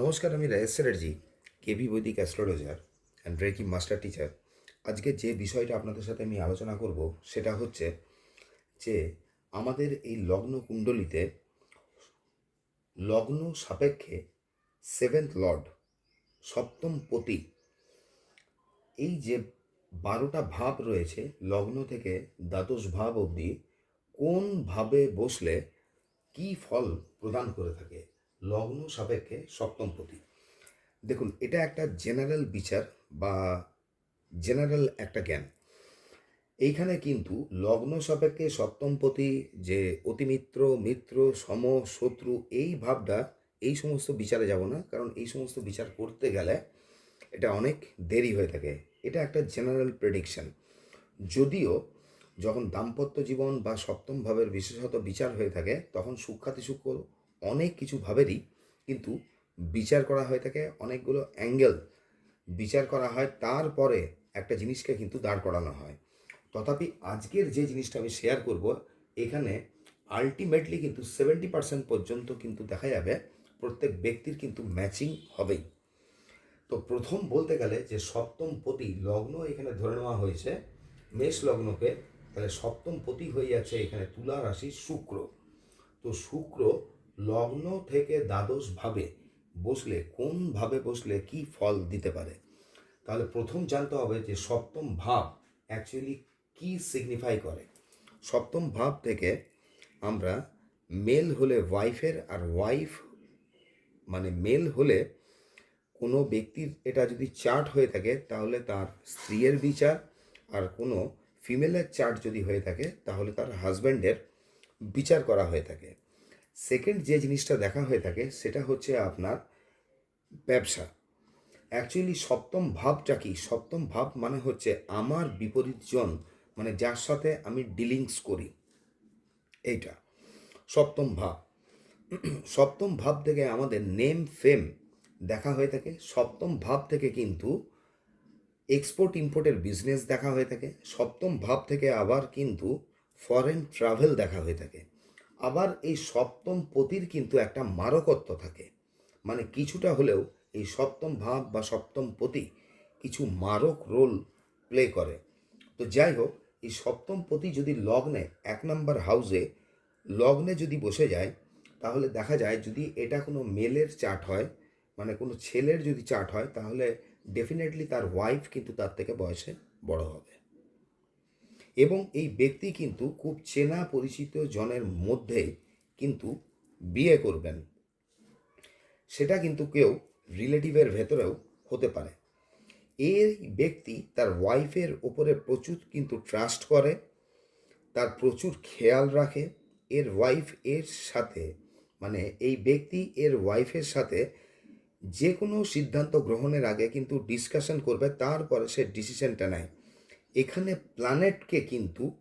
নমস্কার, আমি Rayesh Chatterjee, KV Vedic astrologer and reiki master teacher. আজকে যে বিষয়টা আপনাদের সাথে আমি আলোচনা করব, সেটা হচ্ছে যে আমাদের এই লগ্ন কুণ্ডলিতে লগ্ন সাপেক্ষে সেভেন্থ লর্ড সপ্তম পতি, এই যে বারোটা ভাব রয়েছে লগ্ন থেকে দ্বাদশ ভাব অবধি কোনভাবে বসলে কি ফল প্রদান করে থাকে? লগ্ন সাপেক্ষে সপ্তম পতি দেখুন, এটা একটা জেনারেল বিচার বা জেনারেল একটা জ্ঞান। এইখানে কিন্তু লগ্ন সাপেক্ষে সপ্তমপতি যে অতিমিত্র, মিত্র, সম, শত্রু, এই ভাবটা এই সমস্ত বিচারে যাব না, কারণ এই সমস্ত বিচার করতে গেলে এটা অনেক দেরি হয়ে থাকে। এটা একটা জেনারেল প্রেডিকশন যদিও যখন দাম্পত্য জীবন বা সপ্তম ভাবের বিশেষত বিচার হয়ে থাকে, তখন সুখ্যাতি সূক্ষ্ম অনেক কিছু ভাবেরই, কিন্তু বিচার করা হয়ে থাকে অনেকগুলো অ্যাঙ্গেল। বিচার করা হয়, তারপরে একটা জিনিসকে কিন্তু দাঁড় করানো হয়। তথাপি আজকের যে জিনিসটা আমি শেয়ার করব, এখানে আলটিমেটলি কিন্তু সেভেন্টি পার্সেন্ট পর্যন্ত কিন্তু দেখা যাবে, প্রত্যেক ব্যক্তির কিন্তু ম্যাচিং হবেই। তো প্রথম বলতে গেলে যে সপ্তম পতি লগ্ন এখানে ধরে নেওয়া হয়েছে, মেষ লগ্নকে, তাহলে সপ্তম পতি হয়ে যাচ্ছে এখানে তুলা রাশি শুক্র। তো শুক্র লগ্ন থেকে দ্বাদশ ভাবে বসলে কোনভাবে বসলে কি ফল দিতে পারে? তাহলে প্রথম জানতে হবে যে সপ্তম ভাব অ্যাকচুয়ালি কি সিগনিফাই করে? সপ্তম ভাব থেকে আমরা মেল হলে ওয়াইফের আর ওয়াইফ মানে মেল হলে কোনো ব্যক্তির এটা যদি চার্ট হয়ে থাকে তাহলে তার স্ত্রীর বিচার আর কোনো ফিমেলের চার্ট যদি হয়ে থাকে তাহলে তার হাজব্যান্ডের বিচার করা হয়ে থাকে। সেকেন্ড যে জিনিসটা দেখা হয়ে থাকে, সেটা হচ্ছে আপনার ব্যবসা। অ্যাকচুয়ালি সপ্তম ভাবটা কি? সপ্তম ভাব মানে হচ্ছে আমার বিপরীতজন মানে যার সাথে আমি ডিলিংস করি। এইটা। সপ্তম ভাব। সপ্তম ভাব থেকে আমাদের নেম ফেম দেখা হয়ে থাকে। সপ্তম ভাব থেকে কিন্তু এক্সপোর্ট ইম্পোর্টের বিজনেস দেখা হয়ে থাকে। সপ্তম ভাব থেকে আবার কিন্তু ফরেন ট্রাভেল দেখা হয়ে থাকে। আবার এই সপ্তম পতির কিন্তু একটা মারকত্ব থাকে। মানে কিছুটা হলেও এই সপ্তম ভাব বা সপ্তম পতি কিছু মারক রোল প্লে করে। তো যাই হোক, এই সপ্তম পতি যদি লগ্নে, এক নম্বর হাউসে লগ্নে যদি বসে যায়, তাহলে দেখা যায় যদি এটা কোনো মেলের চার্ট হয় মানে কোনো ছেলের যদি চার্ট হয়, তাহলে ডেফিনেটলি তার ওয়াইফ কিন্তু তার থেকে বয়সে বড় হবে। এবং এই ব্যক্তি কিন্তু খুব চেনা পরিচিত জনের মধ্যে কিন্তু বিয়ে করবেন। সেটা কিন্তু কেউ রিলেটিভের ভেতরেও হতে পারে। এই ব্যক্তি তার ওয়াইফের ওপরে প্রচুর কিন্তু ট্রাস্ট করে, তার প্রচুর খেয়াল রাখে, এর ওয়াইফ এর সাথে মানে এই ব্যক্তি এর ওয়াইফের সাথে যে কোনো সিদ্ধান্ত গ্রহণের আগে কিন্তু ডিসকাশন করবে, তারপরে সে ডিসিশনটা নেয়। এখানে প্ল্যানেটকে কিন্তু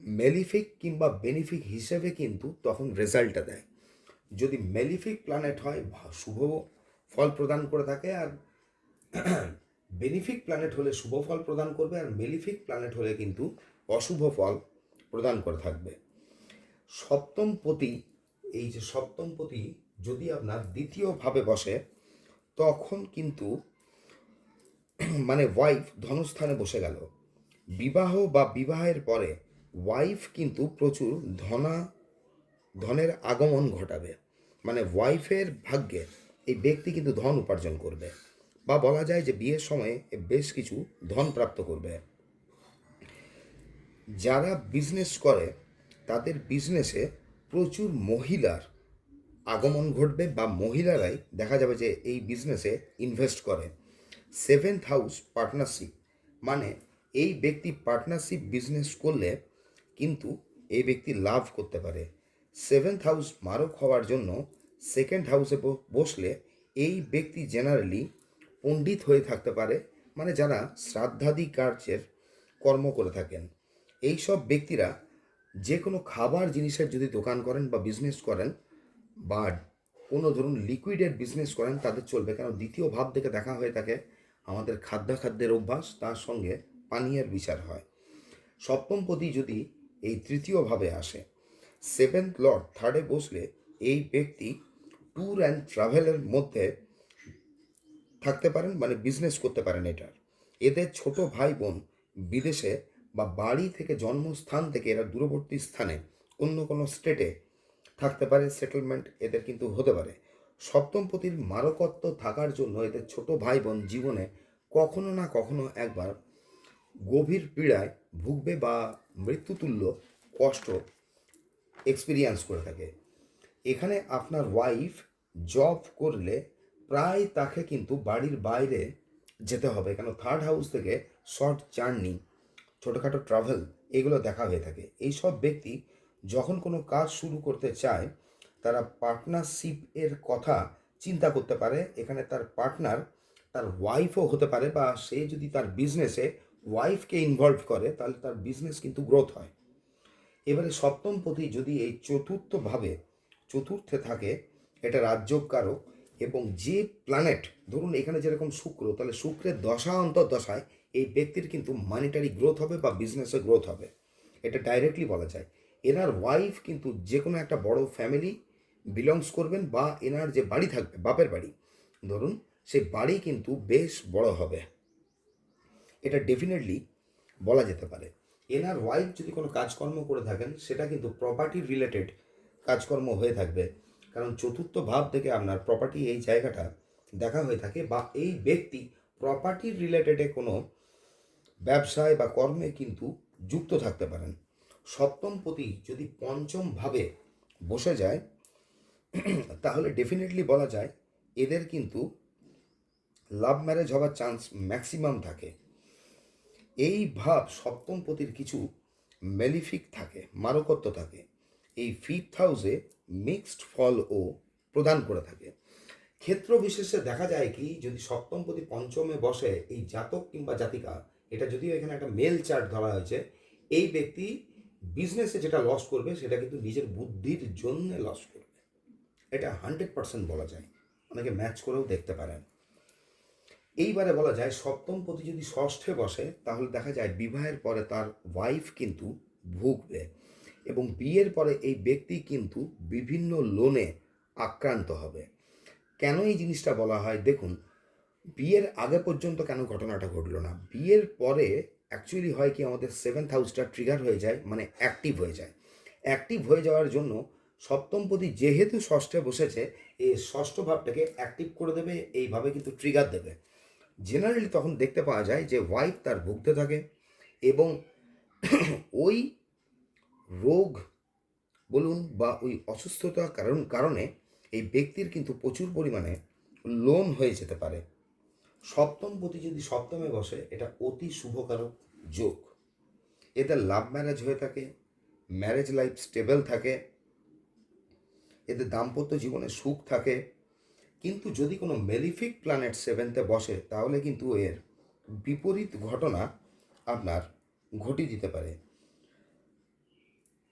মেলিফিক কিংবা বেনিফিক হিসেবে কিন্তু তখন রেজাল্টটা দেয়। যদি মেলিফিক প্ল্যানেট হয় শুভ ফল প্রদান করে থাকে, আর বেনিফিক প্ল্যানেট হলে শুভ ফল প্রদান করবে, আর মেলিফিক প্ল্যানেট হলে কিন্তু অশুভ ফল প্রদান করে থাকবে। সপ্তম পতি এই যে সপ্তম পতি যদি আপনার দ্বিতীয়ভাবে বসে, তখন কিন্তু মানে ওয়াইফ ধনস্থানে বসে গেল। বিবাহ বা বিবাহের পরে ওয়াইফ কিন্তু প্রচুর ধনা, ধনের আগমন ঘটাবে। মানে ওয়াইফের ভাগ্যে এই ব্যক্তি কিন্তু ধন উপার্জন করবে বা বলা যায় যে বিয়ের সময়ে বেশ কিছু ধন প্রাপ্ত করবে। যারা বিজনেস করে, তাদের বিজনেসে প্রচুর মহিলার আগমন ঘটবে বা মহিলারাই দেখা যাবে যে এই বিজনেসে ইনভেস্ট করে। সেভেন্থ হাউস পার্টনারশিপ মানে এই ব্যক্তি পার্টনারশিপ বিজনেস করলে কিন্তু এই ব্যক্তি লাভ করতে পারে। সেভেন্থ হাউস মারক হওয়ার জন্য সেকেন্ড হাউসে বসলে এই ব্যক্তি জেনারেলি পণ্ডিত হয়ে থাকতে পারে মানে যারা শ্রাদ্ধাদি কার্যের কর্ম করে থাকেন। এই সব ব্যক্তিরা যে কোনো খাবার জিনিসের যদি দোকান করেন বা বিজনেস করেন, বা কোনো ধরুন লিকুইডের বিজনেস করেন, তাদের চলবে। কারণ দ্বিতীয় ভাব থেকে দেখা হয়ে থাকে আমাদের খাদ্যাখাদ্যের অভ্যাস, তার সঙ্গে পানীয়ের বিচার হয়। সপ্তম পতি যদি এই তৃতীয়ভাবে আসে সেভেন্থ লর্ড থার্ডে বসলে এই ব্যক্তি ট্যুর অ্যান্ড ট্রাভেলের মধ্যে থাকতে পারেন মানে বিজনেস করতে পারেন এটার। এদের ছোট ভাই বোন বিদেশে বা বাড়ি থেকে জন্মস্থান থেকে এরা দূরবর্তী স্থানে অন্য কোনো স্টেটে থাকতে পারে সেটেলমেন্ট এদের কিন্তু হতে পারে। সপ্তমপতির মারকত্ব থাকার জন্য এদের ছোট ভাই বোন জীবনে কখনো না কখনো একবার গভীর পীড়ায় ভুগবে বা মৃত্যুতুল্য কষ্ট এক্সপিরিয়েন্স করে থাকে। এখানে আপনার ওয়াইফ জব করলে প্রায় তাকে কিন্তু বাড়ির বাইরে যেতে হবে। কেন? থার্ড হাউস থেকে শর্ট জার্নি ছোটোখাটো ট্রাভেল এগুলো দেখা হয়ে থাকে। এই সব ব্যক্তি যখন কোনো কাজ শুরু করতে চায়, তারা পার্টনারশিপ এর কথা চিন্তা করতে পারে। এখানে তার পার্টনার তার ওয়াইফও হতে পারে বা সে যদি তার বিজনেসে ওয়াইফকে ইনভলভ করে, তাহলে তার বিজনেস কিন্তু গ্রোথ হয়। এবারে সপ্তম পতি যদি এই চতুর্থভাবে, চতুর্থে থাকে, এটা রাজ্যকারক এবং যে প্ল্যানেট ধরুন এখানে যেরকম শুক্র, তাহলে শুক্রের দশা অন্তর দশায় এই ব্যক্তির কিন্তু মানিটারি গ্রোথ হবে বা বিজনেসে গ্রোথ হবে। এটা ডাইরেক্টলি বলা যায়। এনার ওয়াইফ কিন্তু যে কোনো একটা বড় ফ্যামিলি বিলংস করবেন বা এনার যে বাড়ি থাকবে, বাপের বাড়ি, ধরুন সেই বাড়ি কিন্তু বেশ বড় হবে। এটা ডেফিনেটলি বলা যেতে পারে। এনার ওয়াইফ যদি কোনো কাজকর্ম করে থাকেন, সেটা কিন্তু প্রপার্টি রিলেটেড কাজকর্ম হয়ে থাকবে। কারণ চতুর্থ ভাব থেকে আপনার প্রপার্টি এই জায়গাটা দেখা হয়ে থাকে বা এই ব্যক্তি প্রপার্টি রিলেটেডে কোনো ব্যবসায় বা কর্মে কিন্তু যুক্ত থাকতে পারেন। সপ্তম পতি যদি পঞ্চম ভাবে বসে যায়, তাহলে ডেফিনেটলি বলা যায় এদের কিন্তু লাভ ম্যারেজ হওয়ার চান্স ম্যাক্সিমাম থাকে। এই ভাব সপ্তম পতির কিছু মেলিফিক থাকে, মারকত্ব থাকে। এই ফিফথ হাউসে মিক্সড ফল ও প্রদান করে থাকে। ক্ষেত্র বিশেষে দেখা যায় কি, যদি সপ্তম পতি পঞ্চমে বসে এই জাতক কিংবা জাতিকা, এটা যদিও এখানে একটা মেল চার্ট ধরা হয়েছে, এই ব্যক্তি বিজনেসে যেটা লস করবে, সেটা কিন্তু নিজের বুদ্ধির জন্য লস করবে। এটা হান্ড্রেড পার্সেন্ট বলা যায়। অনেকে ম্যাচ করেও দেখতে পারেন। এইবারে বলা যায় সপ্তম পতি যদি ষষ্ঠে বসে, তাহলে দেখা যায় বিবাহের পরে তার ওয়াইফ কিন্তু ভুগবে এবং বিয়ের পরে এই ব্যক্তি কিন্তু বিভিন্ন লোনে আক্রান্ত হবে। কেন এই জিনিসটা বলা হয়? দেখুন, বিয়ের আগে পর্যন্ত কেন ঘটনাটা ঘটলো না? বিয়ের পরে অ্যাকচুয়ালি হয় কি, আমাদের সেভেন্থ হাউসটা ট্রিগার হয়ে যায় মানে অ্যাক্টিভ হয়ে যায়। অ্যাক্টিভ হয়ে যাওয়ার জন্য সপ্তমপতি যেহেতু ষষ্ঠে বসেছে, এই ষষ্ঠ ভাবটাকে অ্যাক্টিভ করে দেবে, এইভাবে কিন্তু ট্রিগার দেবে। জেনারেলি তখন দেখতে পাওয়া যায় যে ওয়াইফ তার ভুগতে থাকে এবং ওই রোগ বলুন বা ওই অসুস্থতার কারণ, কারণে এই ব্যক্তির কিন্তু প্রচুর পরিমাণে লোন হয়ে যেতে পারে। সপ্তম পতি যদি সপ্তমে বসে, এটা অতি শুভকারক যোগ। এদের লাভ ম্যারেজ হয়ে থাকে ম্যারেজ লাইফ স্টেবল থাকে এদের দাম্পত্য জীবনে সুখ থাকে কিন্তু যদি কোনো মেলিফিক প্ল্যানেট সেভেন্থে বসে, তাহলে কিন্তু এর বিপরীত ঘটনা আপনার ঘটিয়ে দিতে পারে।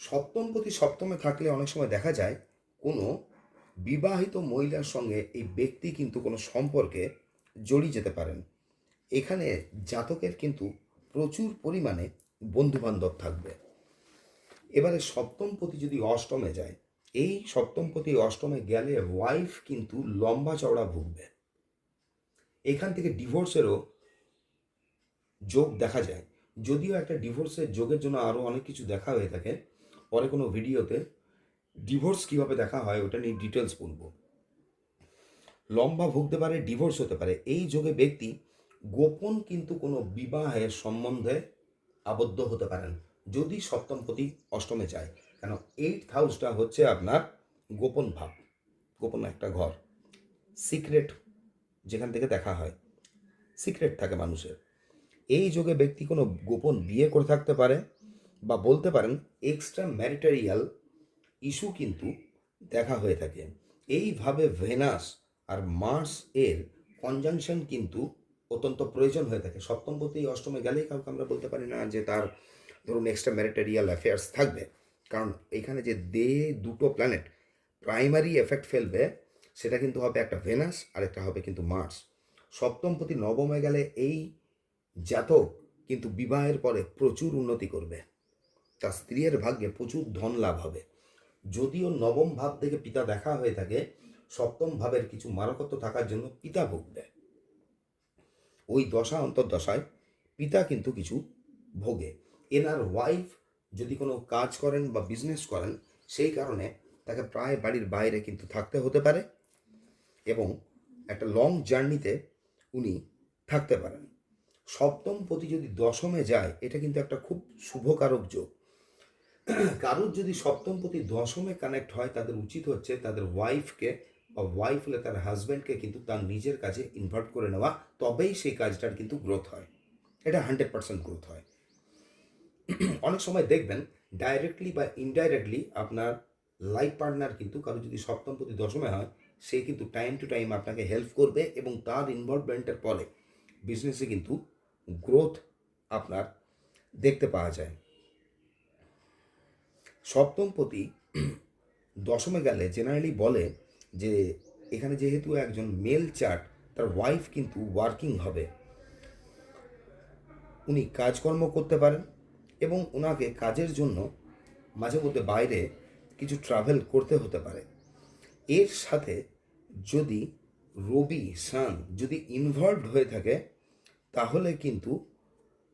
সপ্তম প্রতি সপ্তমে থাকলে অনেক সময় দেখা যায়, কোনো বিবাহিত মহিলার সঙ্গে এই ব্যক্তি কিন্তু কোনো সম্পর্কে জড়িয়ে যেতে পারেন। এখানে জাতকের কিন্তু প্রচুর পরিমাণে বন্ধুবান্ধব থাকবে। এবারে সপ্তম পতি যদি অষ্টমে যায় এই সপ্তম পতি অষ্টমে গেলে ওয়াইফ কিন্তু লম্বা চওড়া ভুগবে। এখান থেকে ডিভোর্সেরও যোগ দেখা যায়। যদিও একটা ডিভোর্সের যোগের জন্য আরও অনেক কিছু দেখা হয়ে থাকে। পরে কোনো ভিডিওতে ডিভোর্স কীভাবে দেখা হয় ওটা নিয়ে ডিটেলস বলব। লম্বা ভুগতে পারে ডিভোর্স হতে পারে। এই যোগে ব্যক্তি গোপন কিন্তু কোনো বিবাহের সম্বন্ধে আবদ্ধ হতে পারেন। যদি সপ্তমপতি অষ্টমে যায়। কেন? এইট হাউসটা হচ্ছে আপনার গোপন ভাব, গোপন একটা ঘর। সিক্রেট যেখান থেকে দেখা হয় সিক্রেট থাকে মানুষের। এই যোগে ব্যক্তি কোনো গোপন বিয়ে করে থাকতে পারে বা বলতে পারেন এক্সট্রা ম্যারিটারিয়াল ইস্যু কিন্তু দেখা হয়ে থাকে। এইভাবে ভেনাস আর মার্স এর কনজাংশন কিন্তু অত্যন্ত প্রয়োজন হয়ে থাকে। সপ্তম সপ্তমপতি অষ্টমে গেলেই কাউকে আমরা বলতে পারি না যে তার ধরুন এক্সট্রা ম্যারিটারিয়াল অ্যাফেয়ার্স থাকবে। কারণ এখানে যে দে দুটো প্ল্যানেট প্রাইমারি এফেক্ট ফেলবে, সেটা কিন্তু হবে একটা ভেনাস আর একটা হবে কিন্তু মার্স সপ্তম প্রতি নবমে গেলে এই জাতক কিন্তু বিবাহের পরে প্রচুর উন্নতি করবে। তার স্ত্রীর ভাগ্যে প্রচুর ধন লাভ হবে। যদিও নবম ভাব থেকে পিতা দেখা হয়ে থাকে, সপ্তম ভাবের কিছু মারকত্ব থাকার জন্য পিতা ভুগবে। ওই দশা অন্তর্দশায় পিতা কিন্তু কিছু ভোগে। এনার ওয়াইফ যদি কোনো কাজ করেন বা বিজনেস করেন, সেই কারণে তাকে প্রায় বাড়ির বাইরে কিন্তু থাকতে হতে পারে এবং একটা লং জার্নিতে উনি থাকতে পারেন। সপ্তম পতি যদি দশমে যায়, এটা কিন্তু একটা খুব শুভকারক যোগ। কারোর যদি সপ্তম পতি দশমে কানেক্ট হয়, তাদের উচিত হচ্ছে তাদের ওয়াইফকে বা ওয়াইফ হলে তার হাজব্যান্ডকে কিন্তু তার নিজের কাজে ইনভার্ট করে নেওয়া, তবেই সেই কাজটার কিন্তু গ্রোথ হয়। এটা হান্ড্রেড পার্সেন্ট গ্রোথ হয়। অনেক সময় দেখবেন ডাইরেক্টলি বা ইনডাইরেক্টলি আপনার লাইফ পার্টনার কিন্তু কারও যদি সপ্তম প্রতি দশমে হয়, সে কিন্তু টাইম টু টাইম আপনাকে হেল্প করবে এবং তার ইনভলভমেন্টের পরে বিজনেসে কিন্তু গ্রোথ আপনার দেখতে পাওয়া যায়। সপ্তম প্রতি দশমে গেলে জেনারেলি বলে যে, এখানে যেহেতু একজন মেল চার্ট তার ওয়াইফ কিন্তু ওয়ার্কিং হবে। উনি কাজকর্ম করতে পারেন এবং ওনাকে কাজের জন্য মাঝে মধ্যে বাইরে কিছু ট্রাভেল করতে হতে পারে। এর সাথে যদি রবি সান যদি ইনভলভড হয়ে থাকে, তাহলে কিন্তু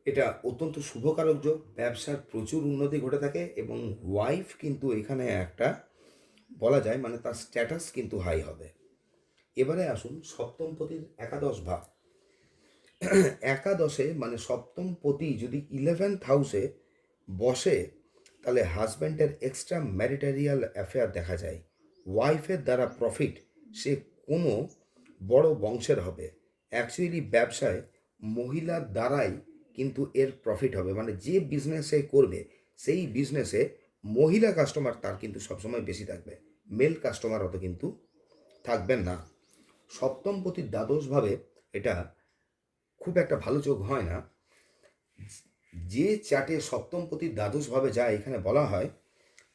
এটা অত্যন্ত শুভকারক যোগ। ব্যবসার প্রচুর উন্নতি ঘটে থাকে এবং ওয়াইফ কিন্তু এখানে একটা বলা যায় মানে তার স্ট্যাটাস কিন্তু হাই হবে। এবারে আসুন সপ্তম পতির একাদশ ভাব একাদশে মানে সপ্তম পতি যদি ইলেভেন্থ হাউসে বসে, তাহলে হাজব্যান্ডের এক্সট্রা ম্যারিটারিয়াল অ্যাফেয়ার দেখা যায়। ওয়াইফের দ্বারা প্রফিট সে কোনো বড় বংশের হবে। অ্যাকচুয়ালি ব্যবসায় মহিলার দ্বারাই কিন্তু এর প্রফিট হবে। মানে যে বিজনেসে করবে, সেই বিজনেসে মহিলা কাস্টমার তার কিন্তু সবসময় বেশি থাকবে। মেল কাস্টমার অত কিন্তু থাকবেন না। সপ্তম প্রতি দ্বাদশভাবে এটা খুব একটা ভালো যোগ হয় না। যে চার্টে সপ্তম পতির দ্বাদশভাবে যায়, এখানে বলা হয়,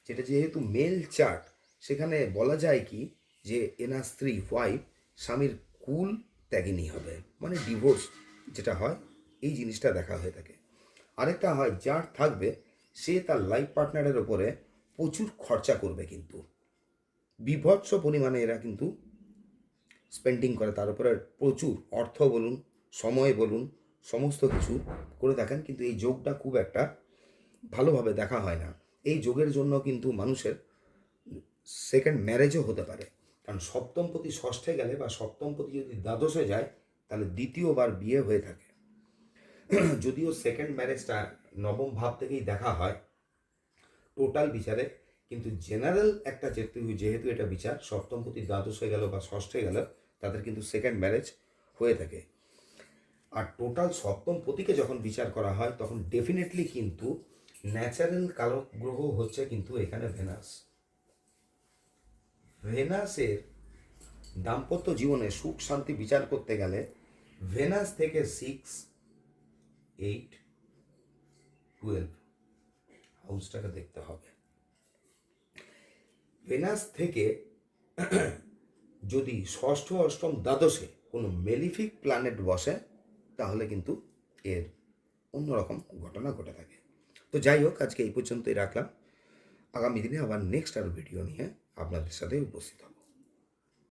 যেটা যেহেতু মেল চার্ট সেখানে বলা যায় কি যে এনার স্ত্রী ওয়াইফ স্বামীর কুল ত্যাগিনী হবে মানে ডিভোর্স যেটা হয়, এই জিনিসটা দেখা হয়ে থাকে। আরেকটা হয়, যার থাকবে, সে তার লাইফ পার্টনারের ওপরে প্রচুর খরচা করবে কিন্তু। বিভৎস পরিমাণে এরা কিন্তু স্পেন্ডিং করে, তার উপরে প্রচুর অর্থ বলুন সময় বলুন, সমস্ত কিছু করে থাকেন কিন্তু এই যোগটা খুব একটা ভালোভাবে দেখা হয় না। এই যোগের জন্য কিন্তু মানুষের সেকেন্ড ম্যারেজও হতে পারে। কারণ সপ্তম প্রতি ষষ্ঠে গেলে বা সপ্তম প্রতি যদি দ্বাদশে যায়, তাহলে দ্বিতীয়বার বিয়ে হয়ে থাকে। যদিও সেকেন্ড ম্যারেজটা নবম ভাব থেকেই দেখা হয় টোটাল বিচারে, কিন্তু জেনারেল একটা যেহেতু যেহেতু এটা বিচার, সপ্তম প্রতি দ্বাদশে গেল বা ষষ্ঠে গেল, তাদের কিন্তু সেকেন্ড ম্যারেজ হয়ে থাকে। আর টোটাল সপ্তম পতিকে যখন বিচার করা হয়, তখন ডেফিনেটলি কিন্তু ন্যাচারাল কালক গ্রহ হচ্ছে কিন্তু এখানে ভেনাস ভেনাসের দাম্পত্য জীবনে সুখ, শান্তি বিচার করতে গেলে ভেনাস থেকে সিক্স এইট টুয়েলভ হাউসটাকে দেখতে হবে। ভেনাস থেকে যদি ষষ্ঠ, অষ্টম, দ্বাদশে কোনো মেলিফিক প্ল্যানেট বসে তাহলে কিন্তু এর অন্যরকম ঘটনা ঘটে থাকে। তো যাই হোক, আজকে এই পর্যন্তই রাখলাম। আগামী দিনে আবার নেক্সট আরও ভিডিও নিয়ে আপনাদের সাথে উপস্থিত হব।